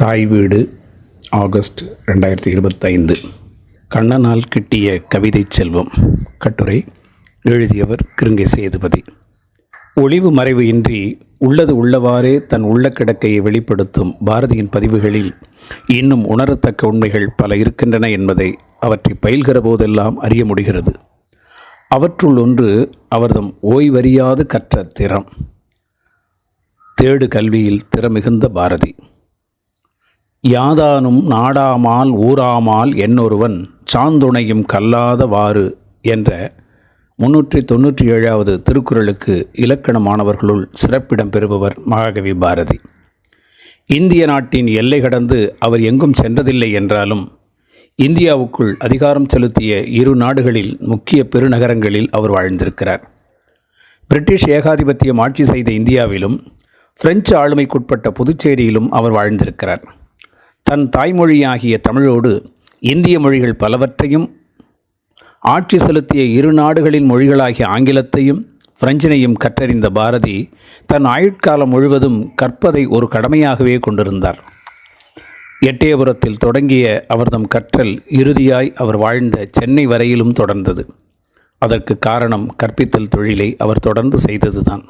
தாய் வீடு ஆகஸ்ட் ரெண்டாயிரத்தி இருபத்தைந்து. கண்ணனால் கிட்டிய கவிதை செல்வம் கட்டுரை எழுதியவர் கிருங்கை சேதுபதி. ஒளிவு மறைவு இன்றி உள்ளது உள்ளவாறே தன் உள்ள கிடக்கையை வெளிப்படுத்தும் பாரதியின் பதிவுகளில் இன்னும் உணரத்தக்க உண்மைகள் பல இருக்கின்றன என்பதை அவற்றை பயில்கிற போதெல்லாம் அறிய முடிகிறது. அவற்றுள் ஒன்று அவர்தம் ஓய்வறியாது கற்ற திறம். தேடு கல்வியில் திறமிகுந்த பாரதி. யாதானும் நாடாமால் ஊராமால் என்னொருவன் சாந்துணையும் கல்லாதவாறு என்ற முன்னூற்றி தொண்ணூற்றி ஏழாவது திருக்குறளுக்கு இலக்கண மாணவர்களுள் சிறப்பிடம் பெறுபவர் மகாகவி பாரதி. இந்திய நாட்டின் எல்லை கடந்து அவர் எங்கும் சென்றதில்லை என்றாலும் இந்தியாவுக்குள் அதிகாரம் செலுத்திய இரு நாடுகளில் முக்கிய பெருநகரங்களில் அவர் வாழ்ந்திருக்கிறார். பிரிட்டிஷ் ஏகாதிபத்தியம் ஆட்சி செய்த இந்தியாவிலும் பிரெஞ்சு ஆளுமைக்குட்பட்ட புதுச்சேரியிலும் அவர் வாழ்ந்திருக்கிறார். தன் தாய்மொழியாகிய தமிழோடு இந்திய மொழிகள் பலவற்றையும் ஆட்சி செலுத்திய இரு நாடுகளின் மொழிகளாகிய ஆங்கிலத்தையும் பிரெஞ்சினையும் கற்றறிந்த பாரதி தன் ஆயுட்காலம் முழுவதும் கற்பதை ஒரு கடமையாகவே கொண்டிருந்தார். எட்டயபுரத்தில் தொடங்கிய அவர்தம் கற்றல் இறுதியாய் அவர் வாழ்ந்த சென்னை வரையிலும் தொடர்ந்தது. அதற்கு காரணம் கற்பித்தல் தொழிலை அவர் தொடர்ந்து செய்ததுதான்.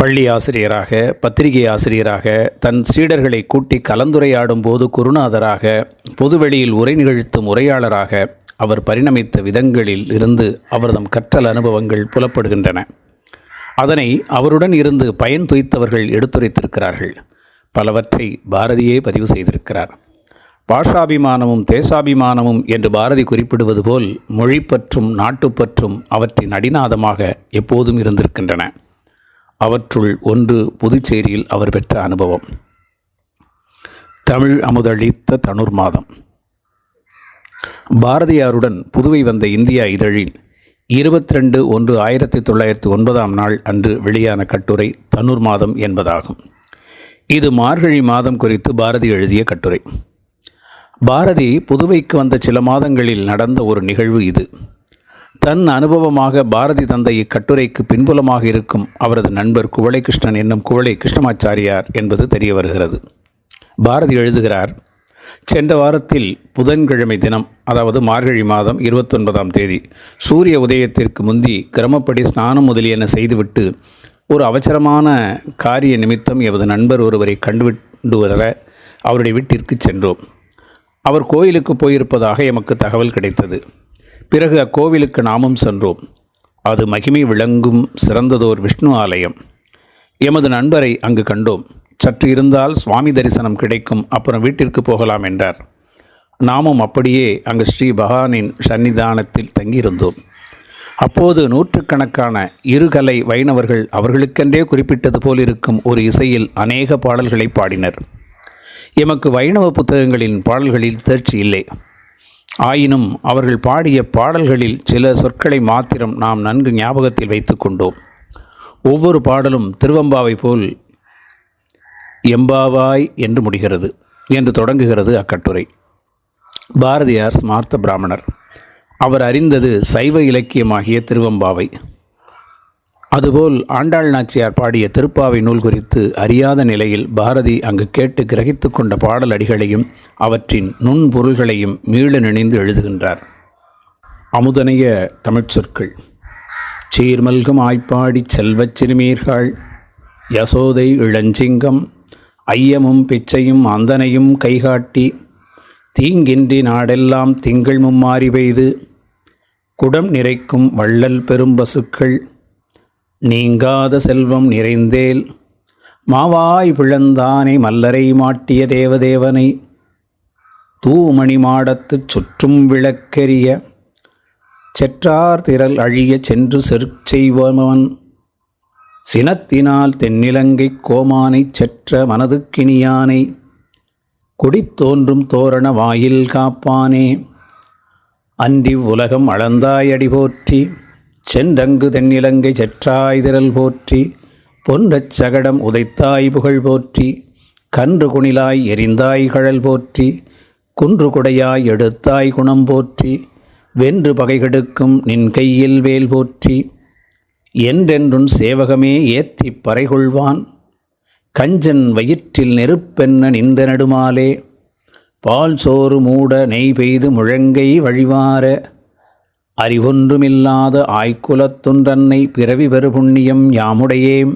பள்ளி ஆசிரியராக பத்திரிகை ஆசிரியராக தன் சீடர்களை கூட்டி கலந்துரையாடும் போது குருநாதராக பொதுவெளியில் உரை நிகழ்த்தும் உரையாளராக அவர் பரிணமித்த விதங்களில் இருந்து அவர்தம் கற்றல் அனுபவங்கள் புலப்படுகின்றன. அதனை அவருடன் இருந்து பயன் துய்த்தவர்கள் எடுத்துரைத்திருக்கிறார்கள். பலவற்றை பாரதியே பதிவு செய்திருக்கிறார். பாஷாபிமானமும் தேசாபிமானமும் என்று பாரதி குறிப்பிடுவது போல் மொழிப்பற்றும் நாட்டுப்பற்றும் அவற்றின் அடிநாதமாக எப்போதும் இருந்திருக்கின்றன. அவற்றுள் ஒன்று புதுச்சேரியில் அவர் பெற்ற அனுபவம். தமிழ் அமுதளித்த தனுர் மாதம். பாரதியாருடன் புதுவை வந்த இந்தியா இதழில் இருபத்தி ரெண்டு ஒன்று ஆயிரத்தி தொள்ளாயிரத்தி ஒன்பதாம் நாள் அன்று வெளியான கட்டுரை தனுர் மாதம் என்பதாகும். இது மார்கழி மாதம் குறித்து பாரதி எழுதிய கட்டுரை. பாரதி புதுவைக்கு வந்த சில மாதங்களில் நடந்த ஒரு நிகழ்வு இது. தன் அனுபவமாக பாரதி தந்தை இக்கட்டுரைக்கு பின்புலமாக இருக்கும் அவரது நண்பர் குவளை கிருஷ்ணன் என்னும் குவளை கிருஷ்ணமாச்சாரியார் என்பது தெரிய வருகிறது. பாரதி எழுதுகிறார் சென்ற வாரத்தில் புதன்கிழமை தினம் அதாவது மார்கழி மாதம் இருபத்தொன்பதாம் தேதி சூரிய உதயத்திற்கு முந்தி கிரமப்படி ஸ்நானம் முதலியன செய்துவிட்டு ஒரு அவசரமான காரிய நிமித்தம் எமது நண்பர் ஒருவரை கண்டுவிட்டு வர அவருடைய வீட்டிற்கு சென்றோம். அவர் கோயிலுக்கு போயிருப்பதாக எமக்கு தகவல் கிடைத்தது. பிறகு அக்கோவிலுக்கு நாமும் சென்றோம். அது மகிமை விளங்கும் சிறந்ததோர் விஷ்ணு ஆலயம். எமது நண்பரை அங்கு கண்டோம். சற்று இருந்தால் சுவாமி தரிசனம் கிடைக்கும் அப்புறம் வீட்டிற்கு போகலாம் என்றார். நாமும் அப்படியே அங்கு ஸ்ரீ பகவானின் சன்னிதானத்தில் தங்கியிருந்தோம். அப்போது நூற்றுக்கணக்கான இருகலை வைணவர்கள் அவர்களுக்கென்றே குறிப்பிட்டது போல் இருக்கும் ஒரு இசையில் அநேக பாடல்களை பாடினர். எமக்கு வைணவ புத்தகங்களின் பாடல்களில் தேர்ச்சி இல்லை. ஆயினும் அவர்கள் பாடிய பாடல்களில் சில சொற்களை மாத்திரம் நாம் நன்கு ஞாபகத்தில் வைத்து கொண்டோம். ஒவ்வொரு பாடலும் திருவம்பாவை போல் எம்பாவாய் என்று முடிகிறது என்று தொடங்குகிறது அக்கட்டுரை. பாரதியார் ஸ்மார்த்த பிராமணர் அவர் அறிந்தது சைவ இலக்கியமாகிய திருவம்பாவை. அதுபோல் ஆண்டாள் நாச்சியார் பாடிய திருப்பாவை நூல் குறித்து அறியாத நிலையில் பாரதி அங்கு கேட்டு கிரகித்து கொண்ட பாடல் அடிகளையும் அவற்றின் நுண்பொருள்களையும் மீள நினைந்து எழுதுகின்றார். அமுதனைய தமிழ்ச்சொற்கள். சீர்மல்கும் ஆய்ப்பாடி செல்வச் சிறுமீர்கள். யசோதை இளஞ்சிங்கம் ஐயமும் பிச்சையும் அந்தனையும் கைகாட்டி தீங்கின்றி நாடெல்லாம் திங்கள் மும்மாறி பெய்து குடம் நிறைக்கும் வள்ளல் பெரும் பசுக்கள். நீங்காத செல்வம் நிறைந்தேல் மாவாய் பிழந்தானை மல்லரை மாட்டிய தேவதேவனை தூமணி மாடத்துச் சுற்றும் விளக்கெரிய செற்றார் திரள் அழிய சென்று செருச்செய்வன் சினத்தினால் தென்னிலங்கை கோமானைச் செற்ற மனதுக்கினியானை குடித்தோன்றும் தோரண வாயில் காப்பானே அன்றி உலகம் அளந்தாயடி போற்றி சென்றங்கு தென்னிலங்கை செற்றாய்திரல் போற்றி பொன்றச் சகடம் உதைத்தாய் புகழ் போற்றி கன்று குணிலாய் எரிந்தாய் கழல் போற்றி குன்று குடையாய் எடுத்தாய் குணம் போற்றி வென்று பகைகெடுக்கும் நின் கையில் வேல் போற்றி என்றென்றும் சேவகமே ஏத்தி பறைகொள்வான் கஞ்சன் வயிற்றில் நெருப்பென்ன நின்ற நடுமாலே பால் சோறு மூட நெய் பெய்து முழங்கை வழிவார அறிவொன்றுமில்லாத ஆய்க்குலத்துன்றன்னை பிறவி பெறு புண்ணியம் யாமுடையேம்.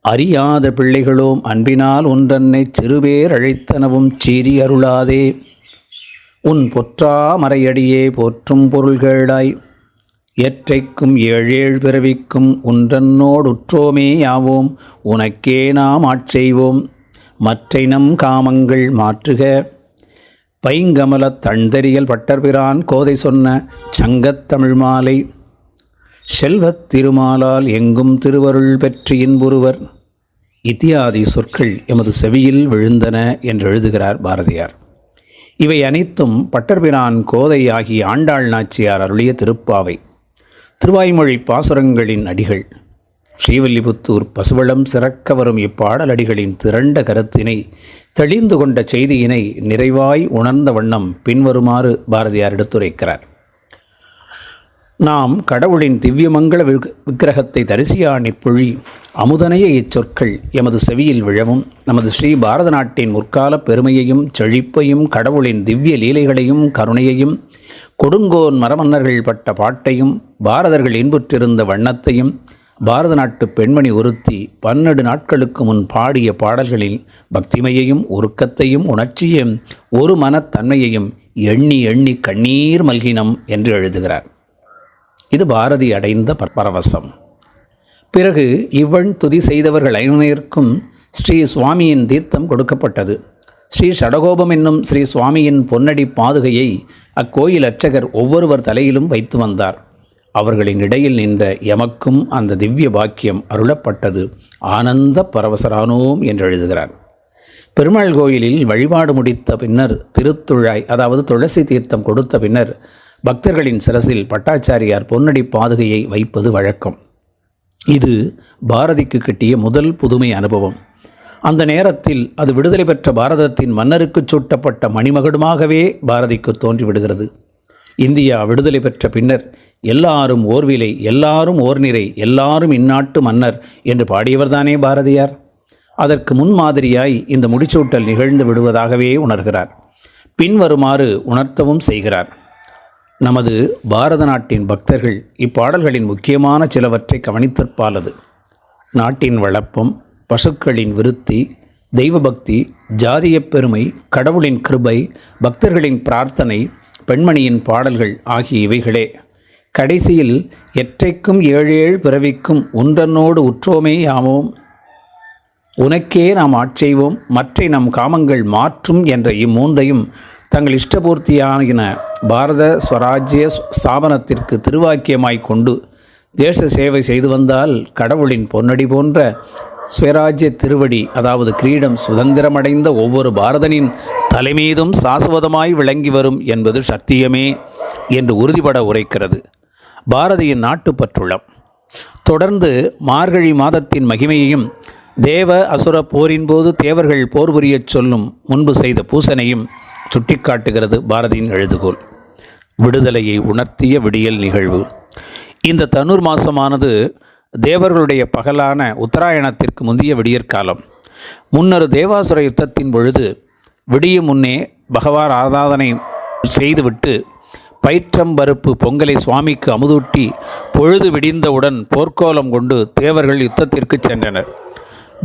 அறியாத பிள்ளைகளோம் அன்பினால் ஒன்றன்னை சிறுபேர் அழைத்தனவும் சீறி அருளாதே. உன் பொற்றா மறையடியே போற்றும் பொருள்களாய் எற்றைக்கும் ஏழேழ் பிறவிக்கும் உன்றன்னோடுற்றோமே யாவோம். உனக்கே நாம் ஆட்செய்வோம். மற்றை நம் காமங்கள் மாற்றுக. பைங்கமலத் தண்டரியல் பட்டர்பிரான் கோதை சொன்ன சங்கத்தமிழ் மாலை. செல்வத் திருமாலால் எங்கும் திருவருள் பெற்று இன்புருவர். இத்தியாதி சொற்கள் எமது செவியில் விழுந்தன என்று எழுதுகிறார் பாரதியார். இவை அனைத்தும் பட்டர்பிரான் கோதை ஆகிய ஆண்டாள் நாச்சியார் அருளிய திருப்பாவை. திருவாய்மொழி பாசுரங்களின் அடிகள். ஸ்ரீவில்லிபுத்தூர் பசுவளம் சிறக்க வரும் இப்பாடலடிகளின் திரண்ட கருத்தினை தெளிந்து கொண்ட செய்தியினை நிறைவாய் உணர்ந்த வண்ணம் பின்வருமாறு பாரதியார் எடுத்துரைக்கிறார். நாம் கடவுளின் திவ்யமங்கள விக்- விக்கிரகத்தை தரிசியாணி பொழி அமுதனைய இச்சொற்கள் எமது செவியில் விழவும். நமது ஸ்ரீ பாரத நாட்டின் முற்கால பெருமையையும் செழிப்பையும் கடவுளின் திவ்ய லீலைகளையும் கருணையையும் கொடுங்கோன் மரமன்னர்கள் பட்ட பாட்டையும் பாரதர்கள் இன்புற்றிருந்த வண்ணத்தையும் பாரத நாட்டு பெண்மணி ஒருத்தி பன்னெண்டு நாட்களுக்கு முன் பாடிய பாடல்களில் பக்திமையையும் உருக்கத்தையும் உணர்ச்சியும் ஒரு மனத்தன்மையையும் எண்ணி எண்ணி கண்ணீர் மல்கினம் என்று எழுதுகிறார். இது பாரதி அடைந்த பரவசம். பிறகு இவ்வன் துதி செய்தவர்கள் ஐநேருக்கும் ஸ்ரீ சுவாமியின் தீர்த்தம் கொடுக்கப்பட்டது. ஸ்ரீ ஷடகோபம் என்னும் ஸ்ரீ சுவாமியின் பொன்னடி பாதுகையை அக்கோயில் அர்ச்சகர் ஒவ்வொருவர் தலையிலும் வைத்து வந்தார். அவர்களின் இடையில் நின்ற எமக்கும் அந்த திவ்ய பாக்கியம் அருளப்பட்டது. ஆனந்த பரவசரானோம் என்று எழுதுகிறார். பெருமாள் கோயிலில் வழிபாடு முடித்த பின்னர் திருத்துழாய் அதாவது துளசி தீர்த்தம் கொடுத்த பின்னர் பக்தர்களின் சிரசில் பட்டாச்சாரியார் பொன்னடி பாதுகையை வைப்பது வழக்கம். இது பாரதிக்கு கிட்டிய முதல் புதுமை அனுபவம். அந்த நேரத்தில் அது விடுதலை பெற்ற பாரதத்தின் மன்னருக்கு சூட்டப்பட்ட மணிமகுடமாகவே பாரதிக்கு தோன்றிவிடுகிறது. இந்தியா விடுதலை பெற்ற பின்னர் எல்லாரும் ஓர்விலை எல்லாரும் ஓர்நிறை எல்லாரும் இந்நாட்டு மன்னர் என்று பாடியவர்தானே பாரதியார்? அதற்கு முன்மாதிரியாய் இந்த முடிச்சூட்டல் நிகழ்ந்து விடுவதாகவே உணர்கிறார். பின்வருமாறு உணர்த்தவும் செய்கிறார். நமது பாரத நாட்டின் பக்தர்கள் இப்பாடல்களின் முக்கியமான சிலவற்றை கவனித்திருப்பாலது. நாட்டின் வளப்பம் பசுக்களின் விருத்தி தெய்வபக்தி ஜாதியப் பெருமை கடவுளின் கிருபை பக்தர்களின் பிரார்த்தனை பெண்மணியின் பாடல்கள் ஆகிய இவைகளே. கடைசியில் எற்றைக்கும் ஏழேழு பிறவிக்கும் உன்றனோடு உற்றோமே யாமோம். உனக்கே நாம் ஆட்செய்வோம் மற்றை நம் காமங்கள் மாற்றும் என்ற இம்மூன்றையும் தங்கள் இஷ்டபூர்த்தியான பாரத ஸ்வராஜ்ய ஸ்தாபனத்திற்கு திருவாக்கியமாய் கொண்டு தேச சேவை செய்து வந்தால் கடவுளின் பொன்னடி போன்ற சுயராஜ்ய திருவடி அதாவது கிரீடம் சுதந்திரமடைந்த ஒவ்வொரு பாரதனின் தலைமீதும் சாசுவதமாய் விளங்கி வரும் என்பது சத்தியமே என்று உறுதிபட உரைக்கிறது. பாரதியின் நாட்டுப்பற்றுள்ளம் தொடர்ந்து மார்கழி மாதத்தின் மகிமையையும் தேவ அசுர போரின் போது தேவர்கள் போர் புரியச் சொல்லும் முன்பு செய்த பூசனையும் சுட்டிக்காட்டுகிறது பாரதியின் எழுதுகோல் விடுதலையை உணர்த்திய விடியல் நிகழ்வு. இந்த தனுர் மாசமானது தேவர்களுடைய பகலான உத்தராயணத்திற்கு முந்தைய விடியற்காலம். முன்னர் தேவாசுர யுத்தத்தின் பொழுது விடியும் முன்னே பகவான் ஆராதனை செய்துவிட்டு பயிற்றம்பருப்பு பொங்கலை சுவாமிக்கு அமுதூட்டி பொழுது விடிந்தவுடன் போர்க்கோலம் கொண்டு தேவர்கள் யுத்தத்திற்கு சென்றனர்.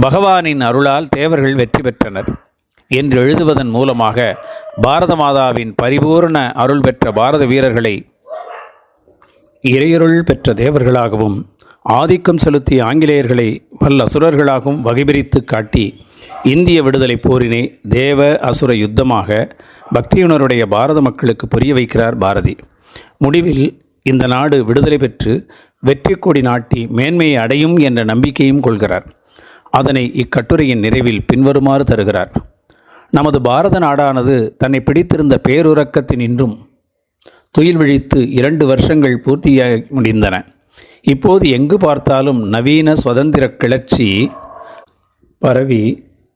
பகவானின் அருளால் தேவர்கள் வெற்றி பெற்றனர் என்று எழுதுவதன் மூலமாக பாரத மாதாவின் பரிபூரண அருள் பெற்ற பாரத வீரர்களை இறையருள் பெற்ற தேவர்களாகவும் ஆதிக்கம் செலுத்திய ஆங்கிலேயர்களை பல்ல அசுரர்களாகவும் வகைபிரித்து காட்டி இந்திய விடுதலை போரினை தேவ அசுர யுத்தமாக பக்தியுணருடைய பாரத மக்களுக்கு புரிய வைக்கிறார் பாரதி. முடிவில் இந்த நாடு விடுதலை பெற்று வெற்றி கொடி நாட்டி மேன்மையை அடையும் என்ற நம்பிக்கையும் கொள்கிறார். அதனை இக்கட்டுரையின் நிறைவில் பின்வருமாறு தருகிறார். நமது பாரத நாடானது தன்னை பிடித்திருந்த பேருறக்கத்தினின்றும் துயில் விழித்து இரண்டு வருஷங்கள் பூர்த்தியாகி முடிந்தன. இப்போது எங்கு பார்த்தாலும் நவீன சுதந்திர கிளர்ச்சி பரவி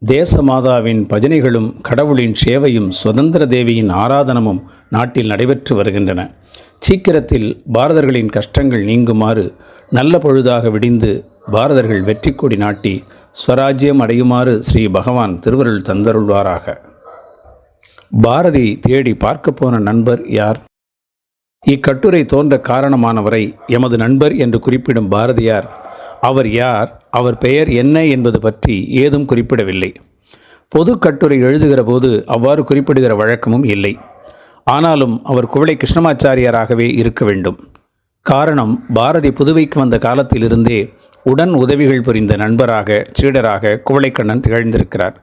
தேசமாதாவின் பஜனைகளும் கடவுளின் சேவையும் சுதந்திர தேவியின் ஆராதனமும் நாட்டில் நடைபெற்று வருகின்றன. சீக்கிரத்தில் பாரதர்களின் கஷ்டங்கள் நீங்குமாறு நல்ல பொழுதாக விடிந்து பாரதர்கள் வெற்றி கொடி நாட்டி ஸ்வராஜ்யம் அடையுமாறு ஸ்ரீ பகவான் திருவருள் தந்தருள்வாராக. பாரதி தேடி பார்க்க போன நண்பர் யார்? இக்கட்டுரை தோன்ற காரணமானவரை எமது நண்பர் என்று குறிப்பிடும் பாரதியார் அவர் யார்? அவர் பெயர் என்ன என்பது பற்றி ஏதும் குறிப்பிடவில்லை. பொது கட்டுரை எழுதுகிற போது அவ்வாறு குறிப்பிடுகிற வழக்கமும் இல்லை. ஆனாலும் அவர் குவளை கிருஷ்ணமாச்சாரியாராகவே இருக்க வேண்டும். காரணம் பாரதி புதுவைக்கு வந்த காலத்திலிருந்தே உடன் உதவிகள் புரிந்த நண்பராக சீடராக குவளைக்கண்ணன் திகழ்ந்திருக்கிறார்.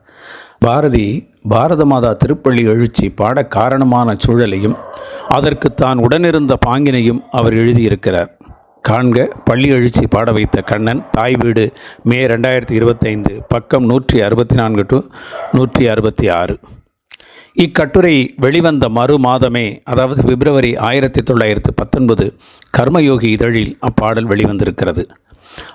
பாரதி பாரத மாதா திருப்பள்ளி எழுச்சி பாட காரணமான சூழலையும் அதற்கு தான் உடனிருந்த பாங்கினையும் அவர் எழுதியிருக்கிறார். காண்க பள்ளி எழுச்சி பாட வைத்த கண்ணன் தாய் வீடு மே ரெண்டாயிரத்தி இருபத்தைந்து பக்கம் நூற்றி அறுபத்தி நான்கு டு நூற்றி அறுபத்தி ஆறு இக்கட்டுரை வெளிவந்த மறு மாதமே அதாவது பிப்ரவரி ஆயிரத்தி தொள்ளாயிரத்து பத்தொன்பது கர்மயோகி இதழில் அப்பாடல் வெளிவந்திருக்கிறது.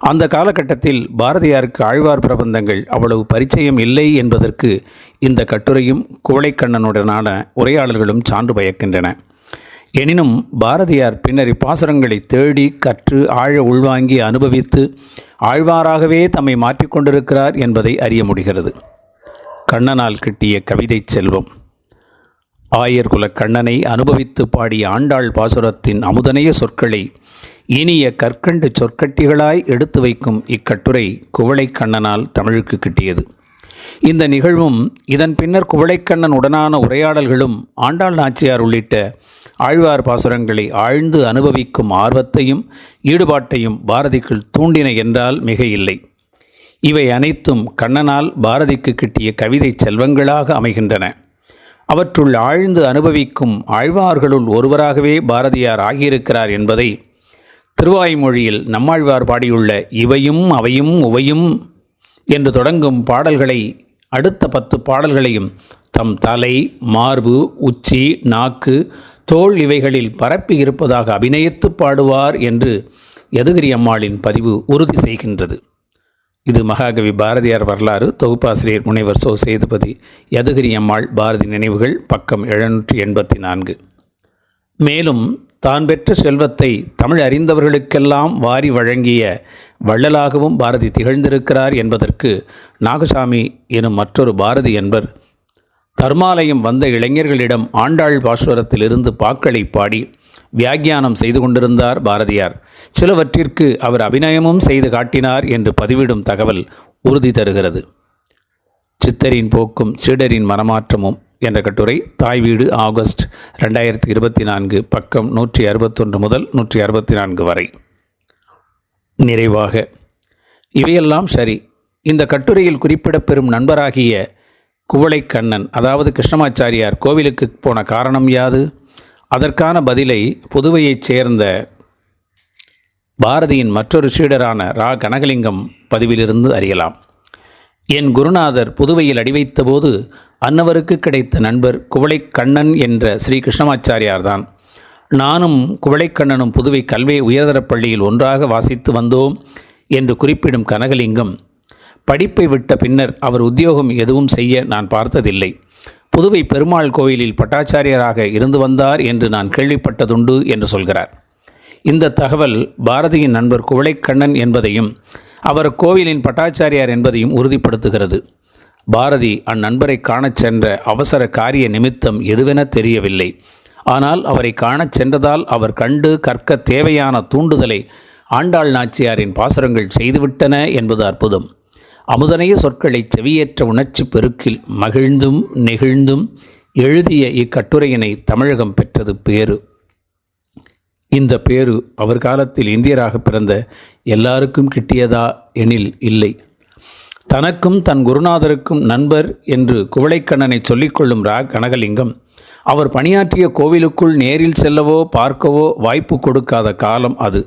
அந்த காலகட்டத்தில் பாரதியாருக்கு ஆழ்வார் பிரபந்தங்கள் அவ்வளவு பரிச்சயம் இல்லை என்பதற்கு இந்த கட்டுரையும் குவளைக்கண்ணனுடனான உரையாடல்களும் சான்று பயக்கின்றன. எனினும் பாரதியார் பின்னர் இப்பாசுரங்களை தேடி கற்று ஆழ உள்வாங்கி அனுபவித்து ஆழ்வாராகவே தம்மை மாற்றிக்கொண்டிருக்கிறார் என்பதை அறிய முடிகிறது. கண்ணனால் கிட்டிய கவிதை செல்வம். ஆயர்குல கண்ணனை அனுபவித்து பாடிய ஆண்டாள் பாசுரத்தின் அமுதனைய சொற்களை இனிய கற்கண்டு சொற்கட்டிகளாய் எடுத்து வைக்கும் இக்கட்டுரை குவளை கண்ணனால் தமிழுக்கு கிட்டியது. இந்த நிகழ்வும் இதன் பின்னர் குவளைக்கண்ணன் உடனான உரையாடல்களும் ஆண்டாள் நாச்சியார் உள்ளிட்ட ஆழ்வார் பாசுரங்களை ஆழ்ந்து அனுபவிக்கும் ஆர்வத்தையும் ஈடுபாட்டையும் பாரதிக்குள் தூண்டின என்றால் மிக இல்லை இவை அனைத்தும் கண்ணனால் பாரதிக்கு கிட்டிய கவிதை செல்வங்களாக அமைகின்றன. அவற்றுள் ஆழ்ந்து அனுபவிக்கும் ஆழ்வார்களுள் ஒருவராகவே பாரதியார் ஆகியிருக்கிறார் என்பதை திருவாய்மொழியில் நம்மாழ்வார் பாடியுள்ள இவையும் அவையும் உவையும் என்று தொடங்கும் பாடல்களை அடுத்த பத்து பாடல்களையும் தம் தலை மார்பு உச்சி நாக்கு தோல் இவைகளில் பரப்பி இருப்பதாக அபிநயித்து பாடுவார் என்று யதுகிரி அம்மாளின் பதிவு உறுதி செய்கின்றது. இது மகாகவி பாரதியார் வரலாறு தொகுப்பாசிரியர் முனைவர் சோ சேதுபதி யதுகிரி அம்மாள் பாரதி நினைவுகள் பக்கம் எழுநூற்றி எண்பத்தி நான்கு. மேலும் தான் பெற்ற செல்வத்தை தமிழ் அறிந்தவர்களுக்கெல்லாம் வாரி வழங்கிய வள்ளலாகவும் பாரதி திகழ்ந்திருக்கிறார் என்பதற்கு நாகசாமி எனும் மற்றொரு பாரதி என்பர் தர்மாலயம் வந்த இளைஞர்களிடம் ஆண்டாள் பாசுரத்திலிருந்து பாக்களை பாடி வியாக்கியானம் செய்து கொண்டிருந்தார் பாரதியார். சிலவற்றிற்கு அவர் அபிநயமும் செய்து காட்டினார் என்று பதிவிடும் தகவல் உறுதி தருகிறது. சித்தரின் போக்கும் சீடரின் மனமாற்றமும் என்ற கட்டுரை தாய் வீடு ஆகஸ்ட் ரெண்டாயிரத்தி இருபத்தி நான்கு பக்கம் நூற்றி அறுபத்தொன்று முதல் நூற்றி அறுபத்தி நான்கு வரை. நிறைவாக. இவையெல்லாம் சரி. இந்த கட்டுரையில் குறிப்பிடப்பெறும் நண்பராகிய குவளைக்கண்ணன் அதாவது கிருஷ்ணமாச்சாரியார் கோவிலுக்கு போன காரணம் யாது? அதற்கான பதிலை புதுவையைச் சேர்ந்த பாரதியின் மற்றொரு சீடரான ரா. கனகலிங்கம் பதிவிலிருந்து அறியலாம். என் குருநாதர் புதுவையில் அடிவைத்தபோது அன்னவருக்கு கிடைத்த நண்பர் குவளைக்கண்ணன் என்ற ஸ்ரீ கிருஷ்ணமாச்சாரியார்தான். நானும் குவளைக்கண்ணனும் புதுவை கல்வி உயர்தரப் பள்ளியில் ஒன்றாக வாசித்து வந்தோம் என்று குறிப்பிடும் கனகலிங்கம் படிப்பை விட்ட பின்னர் அவர் உத்தியோகம் எதுவும் செய்ய நான் பார்த்ததில்லை. புதுவை பெருமாள் கோயிலில் பட்டாச்சாரியராக இருந்து வந்தார் என்று நான் கேள்விப்பட்டதுண்டு என்று சொல்கிறார். இந்த தகவல் பாரதியின் நண்பர் குவளைக்கண்ணன் என்பதையும் அவர் கோவிலின் பட்டாச்சாரியார் என்பதையும் உறுதிப்படுத்துகிறது. பாரதி அந்நண்பரை காணச் சென்ற அவசர காரிய நிமித்தம் எதுவென தெரியவில்லை. ஆனால் அவரை காணச் சென்றதால் அவர் கண்டு கற்க தேவையான தூண்டுதலை ஆண்டாள் நாச்சியாரின் பாசுரங்கள் செய்துவிட்டன என்பது அற்புதம். அமுதனைய சொற்களை செவியேற்ற உணர்ச்சி பெருக்கில் மகிழ்ந்தும் நெகிழ்ந்தும் எழுதிய இக்கட்டுரையினை தமிழகம் பெற்றது பேரு இந்த பேரு அவர் காலத்தில் இந்தியராக பிறந்த எல்லாருக்கும் கிட்டியதா எனில் இல்லை. தனக்கும் தன் குருநாதருக்கும் நண்பர் என்று குவளைக்கண்ணனை சொல்லிக்கொள்ளும் ரா கனகலிங்கம் அவர் பணியாற்றிய கோவிலுக்குள் நேரில் செல்லவோ பார்க்கவோ வாய்ப்பு கொடுக்காத காலம் அது.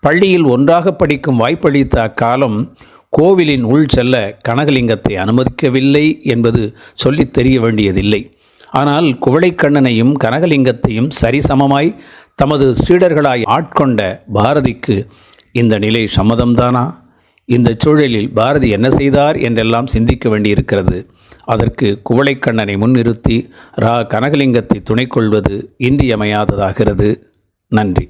பள்ளியில் ஒன்றாக படிக்கும் வாய்ப்பளித்த அக்காலம் கோவிலின் உள் செல்ல கனகலிங்கத்தை அனுமதிக்கவில்லை என்பது சொல்லித் தெரிய வேண்டியதில்லை. ஆனால் குவளைக்கண்ணனையும் கனகலிங்கத்தையும் சரிசமமாய் தமது சீடர்களாய் ஆட்கொண்ட பாரதிக்கு இந்த நிலை சம்மதம்தானா? இந்த சூழலில் பாரதி என்ன செய்தார் என்றெல்லாம் சிந்திக்க வேண்டியிருக்கிறது. அதற்கு குவளைக்கண்ணனை முன்னிறுத்தி ரா கனகலிங்கத்தை துணை கொள்வது இன்றியமையாததாகிறது. நன்றி.